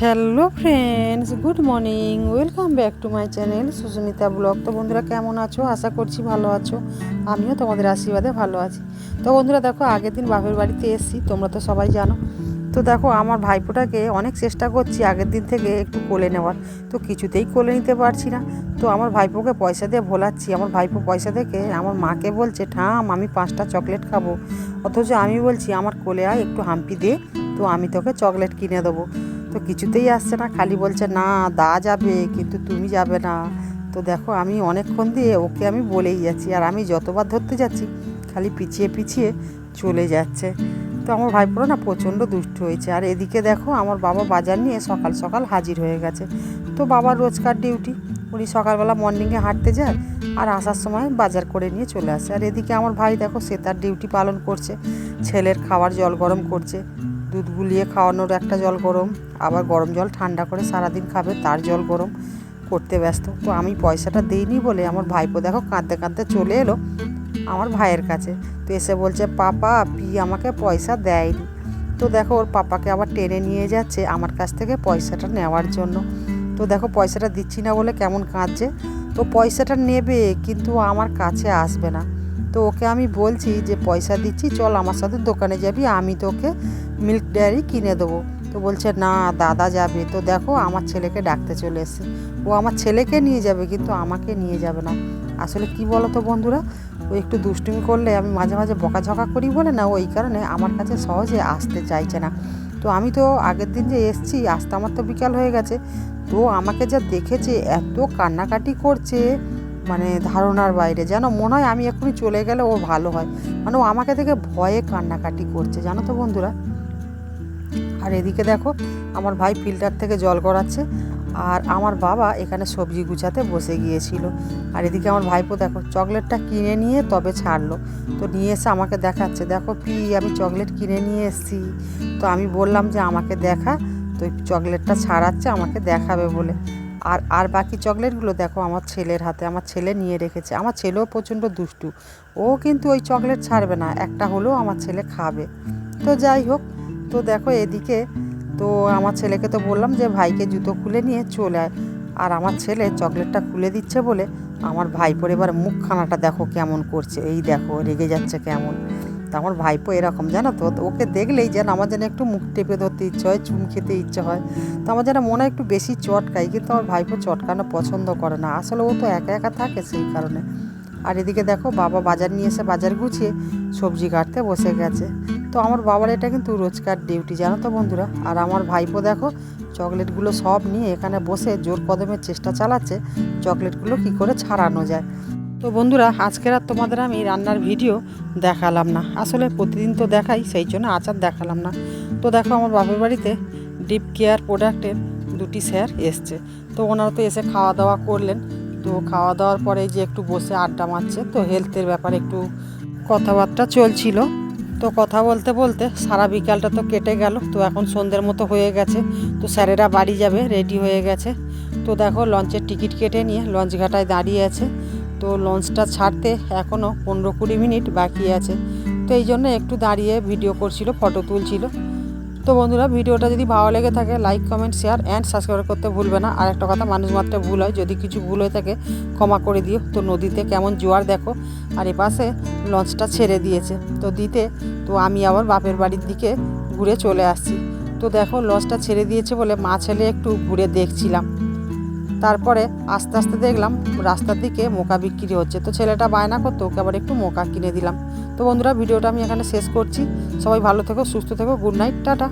Hello friends, good morning. Welcome back to my channel Susmita blog. তো বন্ধুরা, কেমন আছো? আশা করছি ভালো আছো। আমিও তোমাদের আশীর্বাদে ভালো আছি। তো বন্ধুরা, দেখো, আগের দিন বাপের বাড়িতে এসেছি, তোমরা তো সবাই জানো। তো দেখো, আমার ভাইপোটাকে অনেক চেষ্টা করছি আগের দিন থেকে একটু কোলে নেওয়ার। তো কিছুতেই কোলে নিতে পারছি না। তো আমার ভাইপোকে পয়সা দিয়ে ভোলাচ্ছি। আমার ভাইপো পয়সা দেখে আমার মাকে বলছে ঠাম আমি পাঁচটা চকলেট খাব। অথচ আমি বলছি, আমার কোলে আয়, একটু হাম্পি দে, তো আমি তোকে চকলেট কিনে দেবো। তো কিছুতেই আসছে না। খালি বলছে, না, দা যাবে, কিন্তু তুমি যাবে না। তো দেখো, আমি অনেকক্ষণ দিয়ে ওকে আমি বলেই যাচ্ছি, আর আমি যতবার ধরতে যাচ্ছি, খালি পিছিয়ে পিছিয়ে চলে যাচ্ছে। তো আমার ভাই ভাইপোরা না প্রচণ্ড দুষ্ট হয়েছে। আর এদিকে দেখো, আমার বাবা বাজার নিয়ে সকাল সকাল হাজির হয়ে গেছে। তো বাবার রোজকার ডিউটি, উনি সকালবেলা মর্নিংয়ে হাঁটতে যায়, আর আসার সময় বাজার করে নিয়ে চলে আসে। আর এদিকে আমার ভাই দেখো, সে তার ডিউটি পালন করছে, ছেলের খাবার জল গরম করছে। দুধ গুলিয়ে খাওয়ানোর একটা জল গরম, আবার গরম জল ঠান্ডা করে সারাদিন খাবে, তার জল গরম করতে ব্যস্ত। তো আমি পয়সাটা দিইনি বলে আমার ভাইপো দেখো কাঁদতে কাঁদতে চলে এলো আমার ভাইয়ের কাছে। তো এসে বলছে, পাপা পি আমাকে পয়সা দেয়নি। তো দেখো ওর পাপাকে আবার টেনে নিয়ে যাচ্ছে আমার কাছ থেকে পয়সাটা নেওয়ার জন্য। তো দেখো পয়সাটা দিচ্ছি না বলে কেমন কাঁদছে। তো পয়সাটা নেবে, কিন্তু আমার কাছে আসবে না। তো ওকে আমি বলছি যে, পয়সা দিচ্ছি, চল আমার সাথে দোকানে যাবি, আমি তোকে মিল্ক ডেয়ারি কিনে দেবো। তো বলছে, না, দাদা যাবে। তো দেখো, আমার ছেলেকে ডাকতে চলে এসছে। ও আমার ছেলেকে নিয়ে যাবে, কিন্তু আমাকে নিয়ে যাবে না। আসলে কি বলো তো বন্ধুরা, ও একটু দুষ্টুমি করলে আমি মাঝে মাঝে বকাঝকা করি বলে না, ওই কারণে আমার কাছে সহজে আসতে চাইছে না। তো আমি তো আগের দিন যে এসছি আসতে আমার তো বিকাল হয়ে গেছে। তো আমাকে যা দেখেছে, এত কান্নাকাটি করছে। মানে ধারণার বাইরে। যেন মনে হয় আমি এখনই চলে গেলে ও ভালো হয়। মানে ও আমাকে দেখে ভয়ে কান্নাকাটি করছে, জানো তো বন্ধুরা? আর এদিকে দেখো, আমার ভাই ফিল্টার থেকে জল গড়াচ্ছে, আর আমার বাবা এখানে সবজি গুছাতে বসে গিয়েছিল। আর এদিকে আমার ভাইপো দেখো, চকলেটটা কিনে নিয়ে তবে ছাড়লো। তো নিয়ে এসে আমাকে দেখাচ্ছে, দেখো পি আমি চকলেট কিনে নিয়ে এসেছি। তো আমি বললাম যে, আমাকে দেখা। তো চকলেটটা ছাড়াচ্ছে, আমাকে দেখাবে বলে। আর আর বাকি চকলেটগুলো দেখো আমার ছেলের হাতে, আমার ছেলে নিয়ে রেখেছে। আমার ছেলেও প্রচণ্ড দুষ্টু। ও কিন্তু ওই চকলেট ছাড়বে না, একটা হলেও আমার ছেলে খাবে। তো যাই হোক, তো দেখো এদিকে তো আমার ছেলেকে তো বললাম যে, ভাইকে জুতো খুলে নিয়ে চলে আয়। আর আমার ছেলে চকলেটটা খুলে দিচ্ছে বলে আমার ভাইপোর এবার মুখখানাটা দেখো কেমন করছে। এই দেখো, রেগে যাচ্ছে কেমন। তো আমার ভাইপো এরকম, জানো তো? ওকে দেখলেই যেন আমার যেন একটু মুখ টেপে ধরতে ইচ্ছে হয়, চুম খেতে ইচ্ছে হয়। তো আমার যেন মনে একটু বেশি চটকায়, কিন্তু আমার ভাইপো চটকানো পছন্দ করে না। আসলে ও তো একা একা থাকে সেই কারণে। আর এদিকে দেখো, বাবা বাজার নিয়ে এসে বাজার গুছিয়ে সবজি কাটতে বসে গেছে। তো আমার বাবার এটা কিন্তু রোজকার ডিউটি, জানো তো বন্ধুরা? আর আমার ভাইপো দেখো, চকলেটগুলো সব নিয়ে এখানে বসে জোর কদমের চেষ্টা চালাচ্ছে, চকলেটগুলো কি করে ছাড়ানো যায়। তো বন্ধুরা, আজকের আর তোমাদের আমি রান্নার ভিডিও দেখালাম না। আসলে প্রতিদিন তো দেখাই, সেই জন্য আচার দেখালাম না। তো দেখো, আমার বাপের বাড়িতে ডিপ কেয়ার প্রোডাক্টের দুটি স্যার এসছে। তো ওনারা তো এসে খাওয়া দাওয়া করলেন। তো খাওয়া দাওয়ার পরে যে একটু বসে আড্ডা মারছে, তো হেলথের ব্যাপারে একটু কথাবার্তা চলছিল। তো কথা বলতে বলতে সারা বিকালটা তো কেটে গেল, তো এখন সন্ধ্যের মতো হয়ে গেছে। তো স্যারেরা বাড়ি যাবে, রেডি হয়ে গেছে। তো দেখো, লঞ্চের টিকিট কেটে নিয়ে লঞ্চ ঘাটায় দাঁড়িয়ে আছে। তো লঞ্চটা ছাড়তে এখনও পনেরো কুড়ি মিনিট বাকি আছে। তো এই জন্য একটু দাঁড়িয়ে ভিডিও করছিল, ফটো তুলছিল। তো বন্ধুরা, ভিডিওটা যদি ভালো লেগে থাকে like comment share and subscribe করতে ভুলবে না। আর একটা কথা, মানুষ মাত্র ভুল হয়। যদি কিছু ভুল হয়ে থাকে, ক্ষমা করে দিও। তো নদীতে কেমন জোয়ার দেখো, আর এপাশে লঞ্চটা ছেড়ে দিয়েছে। তো দিতে, তো আমি আবার বাপের বাড়ির দিকে ঘুরে চলে আসছি। তো দেখো, লঞ্চটা ছেড়ে দিয়েছে বলে মা ছেলে একটু ঘুরে দেখছিলাম। তারপরে আস্তে আস্তে দেখলাম রাস্তার দিকে মোকা বিক্রি হচ্ছে। তো ছেলেটা বায়না করতো, ওকে আবার একটু মোকা কিনে দিলাম। তো বন্ধুরা, ভিডিওটা আমি এখানে শেষ করছি। সবাই ভালো থেকো, সুস্থ থেকো, গুড নাইট, টাটা।